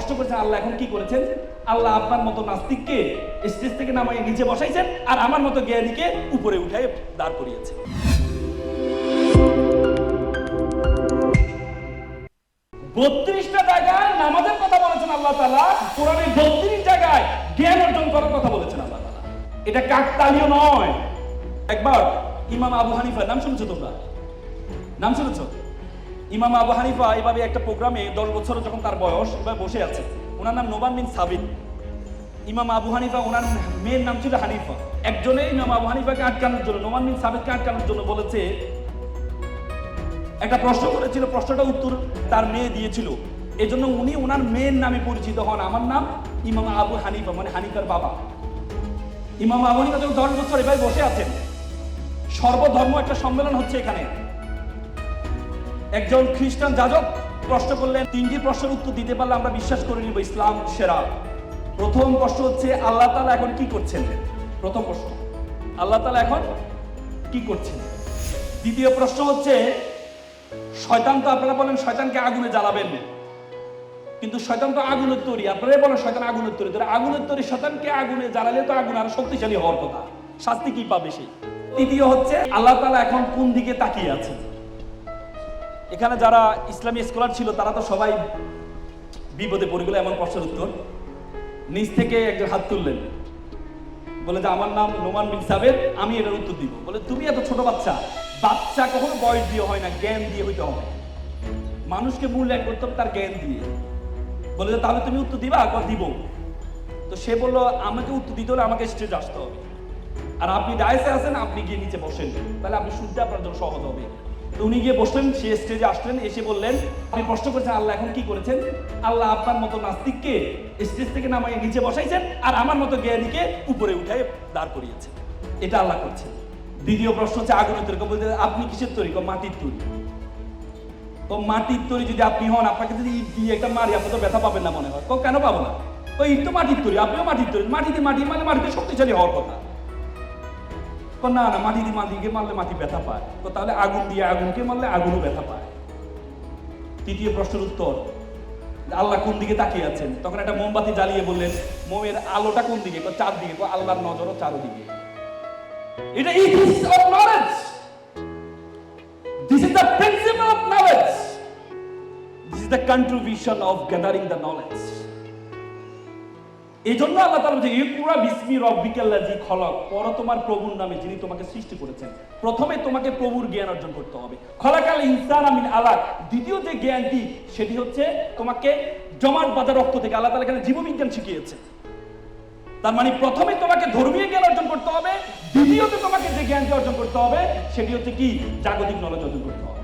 প্রশ্ন করেছেন, আল্লাহ এখন কি করেছেন? আল্লাহ আপনার মতো নাস্তিককে স্টেজ থেকে নামাইয়ে নিচে বসাইছেন আর আমার মতো জ্ঞানীকে উপরে উঠাই দাঁড় করিয়েছেন। বত্রিশটা জায়গায় নামাজের কথা বলেছেন আল্লাহ তালা কোরআনে বত্রিশ জায়গায় জ্ঞান অর্জন করার কথা বলেছেন আল্লাহ তালা এটা কাকতালীয় নয়। একবার ইমাম আবু হানিফা নাম শুনছো তোমরা? নাম শুনেছো? ইমাম আবু হানিফা এভাবে একটা প্রোগ্রামে দশ বছর যখন তার বয়স এবার বসে আছে, ওনার নাম নোমান বিন সাবিত। ইমাম আবু হানিফা, ওনার মেয়ের নাম ছিল হানিফা। একজনে ইমাম আবু হানিফাকে আটকানোর জন্য, নোমান বিন সাবিতকে আটকানোর জন্য বলেছে, একটা প্রশ্ন করেছিল প্রশ্নটা উত্তর তার মেয়ে দিয়েছিল। এজন্য উনি ওনার মেয়ের নামে পরিচিত হন। আমার নাম ইমাম আবু হানিফা মানে হানিফার বাবা। ইমাম আবু হানিফা যখন দশ বছর এভাবে বসে আছেন, সর্বধর্ম একটা সম্মেলন হচ্ছে এখানে। একজন খ্রিস্টান যাজক প্রশ্ন করলেন, তিনটি প্রশ্নের উত্তর দিতে পারলে আমরা বিশ্বাস করে নিব ইসলাম সেরা। প্রথম প্রশ্ন হচ্ছে, আল্লাহ তালা এখন কি করছেন? প্রথম প্রশ্ন, আল্লাহ তালা এখন কি করছেন? দ্বিতীয় প্রশ্ন হচ্ছে, শয়তান তো আপনারা বলেন শয়তানকে আগুনে জ্বালাবেন। কিন্তু শয়তান তো আগুনের তৈরি, আপনারাই বলেন শয়তান আগুনের তৈরি। তাহলে আগুনের তৈরি শয়তানকে আগুনে জ্বালালে তো আগুন আরও শক্তিশালী হওয়ার কথা। শাস্তি কি পাবে সেই তৃতীয় হচ্ছে, আল্লাহ তালা এখন কোন দিকে তাকিয়ে আছেন? এখানে যারা ইসলামী স্কলার ছিল, তারা তো সবাই বিপদে পড়ে গেল, এমন প্রশ্নের উত্তর। নিজ থেকে একজন হাত তুললেন। বলে যে, আমার নাম নোমান বিন সাবের আমি এটার উত্তর দিব। বলে, তুমি এত ছোট বাচ্চা বাচ্চা কখনো বয়স দিয়ে হয় না, জ্ঞান দিয়ে হইতে হবে। মানুষকে মূল্যায়ন করতে হবে তার জ্ঞান দিয়ে। বলে যে, তাহলে তুমি উত্তর দিবা কর দিব। তো সে বলল, আমাকে উত্তর দিতে হলে আমাকে স্টেজে আসতে হবে। আর আপনি ডায়েসে আছেন, আপনি গিয়ে নিচে বসেন। তাহলে আপনি শুনতে আপনার জন্য সহজ হবে। উনি গিয়ে বসলেন, সে স্টেজে আসলেন, এসে বললেন, আপনি প্রশ্ন করেছেন, আল্লাহ এখন কি করেছেন? আল্লাহ আপনার মতো নাস্তিককে স্টেজ থেকে নামাইয়ে নিচে বসাইছেন আর আমার মতো জ্ঞানীকে উপরে উঠাই দাঁড় করিয়েছেন। এটা আল্লাহ করছেন। দ্বিতীয় প্রশ্ন হচ্ছে আগুনের তৈরি বলতে, আপনি কিসের তৈরি মাটির তৈরি তো মাটির তৈরি যদি আপনি হন, আপনাকে যদি ইট দিয়ে একটা মারি আপনি তো ব্যথা পাবেন না মনে হয়। কেন পাবো না? তো ইট তো মাটির তৈরি, আপনিও মাটির তৈরি। মাটিতে মাটি মানে মাটিতে শক্তিশালী হওয়ার কথা। না না, মাটি দিয়ে মাটিকে মারলে মাটি ব্যথা পায়? তো তাহলে আগুন দিয়ে আগুনকে মারলে আগুনও ব্যথা পায়? তৃতীয় প্রশ্নের উত্তর। আল্লাহ কোন দিকে তাকিয়ে আছেন? তখন একটা মোমবাতি জ্বালিয়ে বললেন, মোমের আলোটা কোন দিকে? কয় চারদিকে কয় আল্লাহর নজরও চারদিকে। এটা is of knowledge this is the principal of knowledge this is the contribution of gathering the knowledge এই জন্য আল্লাহ তালা বলছে ইকুরা বিসমি রব্বিকাল্লাজি খলক। পর তোমার প্রভুর নামে যিনি তোমাকে সৃষ্টি করেছেন, প্রথমে তোমাকে প্রভুর জ্ঞান অর্জন করতে হবে। খলাকাল ইনসান আমিন আলাক। দ্বিতীয় যে জ্ঞানটি, সেটি হচ্ছে তোমাকে জমাট বাজার রক্ত থেকে আল্লাহ তালা এখানে জীববিজ্ঞান শিখিয়েছে। তার মানে প্রথমে তোমাকে ধর্মীয় জ্ঞান অর্জন করতে হবে, দ্বিতীয়তে তোমাকে যে জ্ঞানটি অর্জন করতে হবে, সেটি হচ্ছে কি? জাগতিক নলেজ অর্জন করতে হবে।